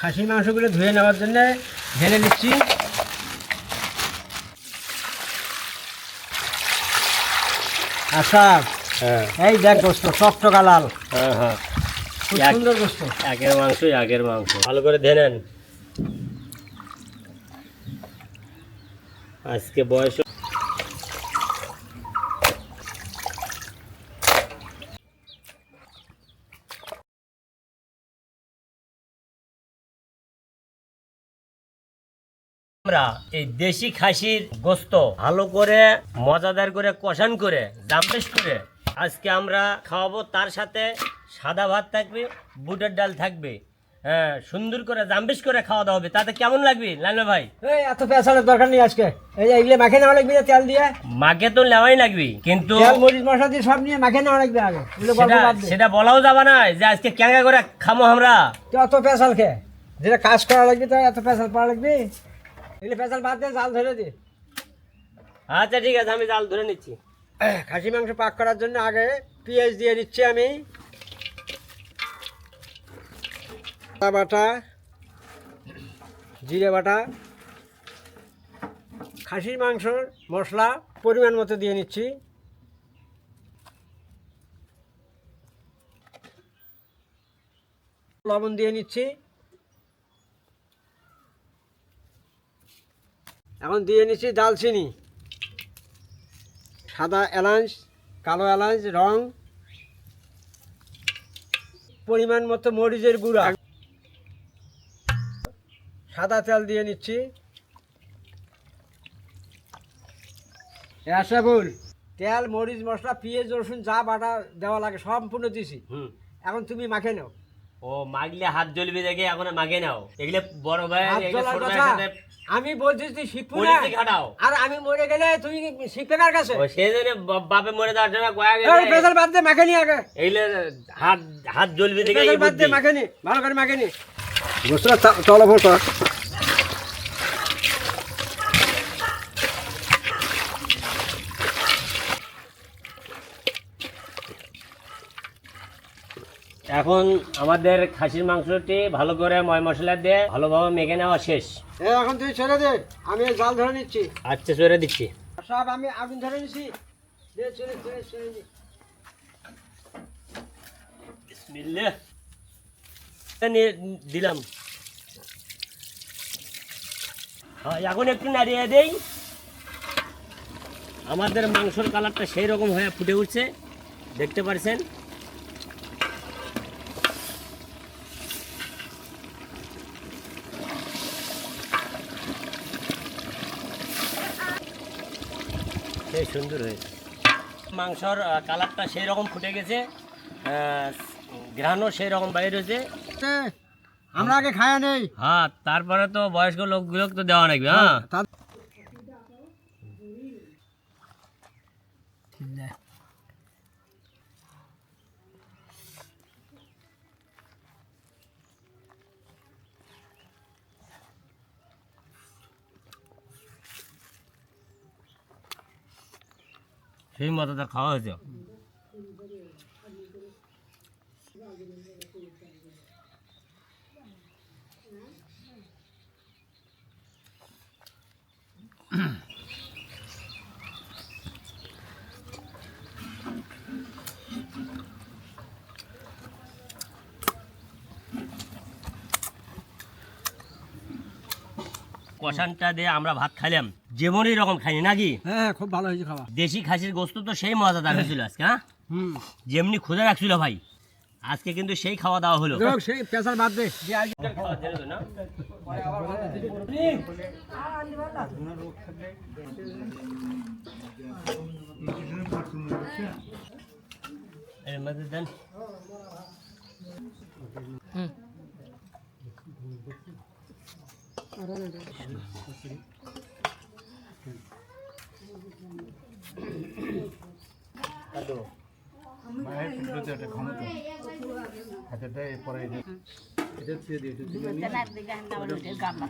খাসি মাংসগুলো ধুয়ে নেওয়ার জন্য ঢেলে নিচ্ছি আচ্ছা হ্যাঁ। এই দেখ গোস্ত চকচকা লাল। হ্যাঁ হ্যাঁ। সুন্দর গোস্ত। আগের মাংসই আগের মাংস। ভালো করে ধে নেন। আজকে বয়স আমরা এই দেশি খাসির গোস্ত ভালো করে মজাদার করে কষান করে জামবেশ করে আজকে আমরা খাওয়াবো তার সাথে সাদা ভাত থাকবে বুটের ডাল থাকবে হ্যাঁ সুন্দর করে জামবেশ করে খাওয়া দাওয়া হবে। তাতে কেমন লাগবে লালু ভাই? এই এত পেঁচানোর দরকার নেই আজকে। এই এগুলো মাখে নেওয়া লাগবে তেল দিয়ে? মাকে তো নেওয়াই লাগবে কিন্তু তেল মরিচ মশলা দিয়ে সব নিয়ে মাখে নেওয়া লাগবে আগে। সেটা বলাও যাবে না যে আজকে ক্যাঙ্গা করে খামো আমরা। তুই অত পেঁচাল খে। যেটা কাজ করা লাগবে তো এত পেঁচাল পাওয়া লাগবে? এগুলো পেঁচাল বাদ দিয়ে জাল ধরে দে। আচ্ছা ঠিক আছে আমি জাল ধরে নিচ্ছি। খাসি মাংস পাক করার জন্য আগে পেঁয়াজ দিয়ে দিচ্ছি আমি। আদা বাটা, জিরে বাটা, খাসির মাংসর মশলা পরিমাণ মতো দিয়ে নিচ্ছি। লবণ দিয়ে নিচ্ছি। এখন দিয়ে নিচ্ছি দালচিনি। সাদা এলাচ, কালো এলাচ, রং, পরিমাণ মতো মরিচের গুঁড়া। সাদা তেল দিয়ে নিচ্ছি। বল তেল মরিচ মশলা পেঁয়াজ রসুন যা বাটা দেওয়া লাগে সম্পূর্ণ দিছি। হুম। এখন তুমি মাখে নাও। ও মাগলে হাত জ্বলবে দেখে এখন মাগে নাও। এগুলো বড় ভাই হাত জ্বলার কথা। আমি বলছি তুই শিখব না। আর আমি মরে গেলে তুমি শিখবে কার কাছে? ও সেই জন্য বাপে মরে যাওয়ার জন্য কয়া এই পেশাল বাদ দে মাখে নি আগে। এগুলো হাত হাত জ্বলবে দেখে এই পেশাল বাদ দে মাখে নি ভালো করে মাখে নি। গোসরা এখন আমাদের খাসির মাংসটি ভালো করে ময় মশলা দিয়ে ভালোভাবে মেখে নেওয়া শেষ। এখন তুই ছেড়ে দে আমি জাল ধরে নিচ্ছি। আচ্ছা সরে দিচ্ছি। সব আমি আগুন ধরে নিচ্ছি দে ছেড়ে ছেড়ে ছেড়ে। নিয়ে দিলাম। হ্যাঁ, এখন একটু নাড়িয়ে দেই। আমাদের মাংসর কালারটা সেই রকম হয়ে ফুটে উঠছে। দেখতে পারছেন? সুন্দর হয়েছে। মাংসর কালারটা সেই রকম ফুটে গেছে। ঘ্রাণও সেই রকম বাইরে হয়েছে। এ, আমরা আগে খায়া নেই। হ্যাঁ তারপরে তো বয়স্ক লোকগুলো তো দেওয়া লাগবে হ্যাঁ। সেই মতো খাওয়া হয়েছে। কষানটা দিয়ে আমরা ভাত খাইলাম। যেমনই রকম খাইনি নাকি? হ্যাঁ খুব ভালো হয়েছে খাওয়া। দেশি খাসির গোস্ত তো সেই মজাদার হয়েছিল আজকে হ্যাঁ? যেমনি ক্ষুদা রাখছিল ভাই। আজকে কিন্তু সেই খাওয়া দাওয়া হলো। সেই পেশাল বাদ দে। দেন। মায়ের পিঠে একটা ক্ষমতা দেয় পরে দুটো না দিকে গামলা।